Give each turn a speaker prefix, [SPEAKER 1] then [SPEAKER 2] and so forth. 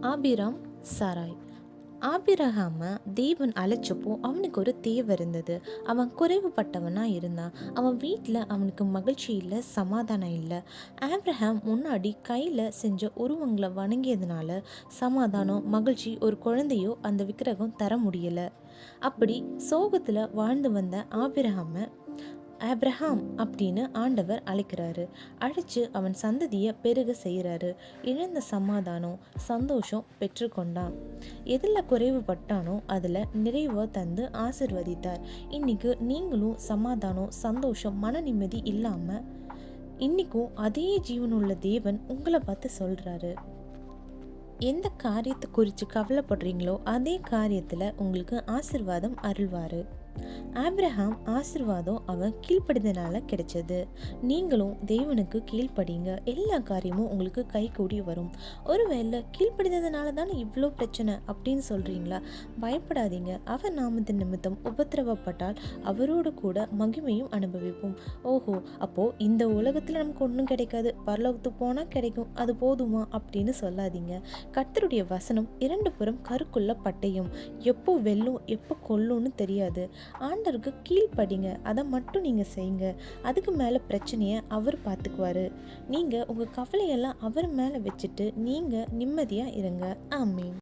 [SPEAKER 1] ஆபிராம் சாராய். ஆபிரகாம தேவன் அழைச்சப்போ அவனுக்கு ஒரு தேவை இருந்தது. அவன் குறைவுபட்டவனாக இருந்தான். அவன் வீட்டில் அவனுக்கு மகிழ்ச்சி இல்லை சமாதானம் இல்லை. ஆப்ரஹாம் முன்னாடி கையில் செஞ்ச உருவங்களை வணங்கியதுனால சமாதானம் மகிழ்ச்சி ஒரு குழந்தையோ அந்த விக்கிரகம் தர முடியலை. அப்படி சோகத்தில் வாழ்ந்து வந்த ஆபிரகாம ஆப்ரஹாம் அப்படின்னு ஆண்டவர் அழைக்கிறாரு. அழைச்சு அவன் சந்ததியை பெருக செய்கிறாரு இழந்த சமாதானம் சந்தோஷம் பெற்றுக்கொண்டான். எதில் குறைவுபட்டானோ அதில் நிறைவை தந்து ஆசிர்வதித்தார். இன்னைக்கு நீங்களும் சமாதானம் சந்தோஷம் மன நிம்மதி இல்லாமல் இன்னைக்கும் அதே ஜீவனுள்ள தேவன் உங்களை பார்த்து சொல்கிறாரு எந்த காரியத்தை குறித்து கவலைப்படுறீங்களோ அதே காரியத்தில் உங்களுக்கு ஆசிர்வாதம் அருள்வார். ஆப்ரஹாம் ஆசிர்வாதம் அவன் கீழ்ப்படிதனால கிடைச்சது. நீங்களும் தேவனுக்கு கீழ்ப்படிங்க. எல்லா காரியமும் உங்களுக்கு கை கூடி வரும். ஒருவேளை கீழ்ப்படிந்ததுனால தானே இவ்வளோ பிரச்சனை அப்படின்னு சொல்கிறீங்களா பயப்படாதீங்க. அவர் நாமத்தின் நிமித்தம் உபத்திரவப்பட்டால் அவரோடு கூட மகிமையும் அனுபவிப்போம். ஓஹோ அப்போது இந்த உலகத்தில் நமக்கு ஒன்றும் கிடைக்காது. பரலோகத்துக்கு போனால் கிடைக்கும். அது போதுமா அப்படின்னு சொல்லாதீங்க. கர்த்தருடைய வசனம் இரண்டு புறம் கருக்குள்ள பட்டையும். எப்போ வெல்லும் எப்போ கொல்லும்னு தெரியாது. ஆண்டருக்கு கீழ்ப்படிங்க. அதை மட்டும் நீங்கள் செய்யுங்க. அதுக்கு மேலே பிரச்சனையை அவர் பார்த்துக்குவார். நீங்கள் உங்கள் கவலையெல்லாம் அவர் மேலே வச்சுட்டு நீங்கள் நிம்மதியாக இருங்க. ஆமீன்.